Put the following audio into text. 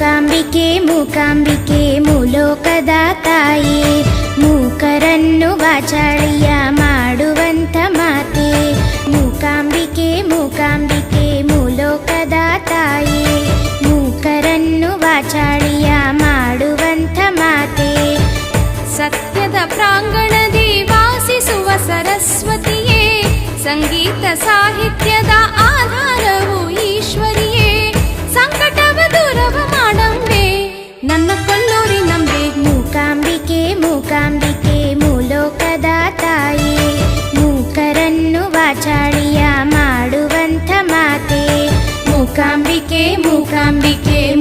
ಮೂಕಾಂಬಿಕೆ ಮೂಕಾಂಬಿಕೆ ಮೂಲೋಕದ ತಾಯಿ, ಮೂಕರನ್ನು ವಾಚಾಳಿಯ ಮಾಡುವಂಥ ಮಾತೆ. ಮೂಕಾಂಬಿಕೆ ಮೂಕಾಂಬಿಕೆ ಮೂಲೋಕದ ತಾಯಿ, ಮೂಕರನ್ನು ವಾಚಾಳಿಯ ಮಾಡುವಂಥ ಮಾತೆ. ಸತ್ಯದ ಪ್ರಾಂಗಣದಿ ವಾಸಿಸುವ ಸರಸ್ವತಿಯೇ, ಸಂಗೀತ ಸಾಹಿತ್ಯದ ವಾಚಾಳಿಯ ಮಾಡುವಂತ ಮಾತೆ. ಮೂಕಾಂಬಿಕೆ ಮೂಕಾಂಬಿಕೆ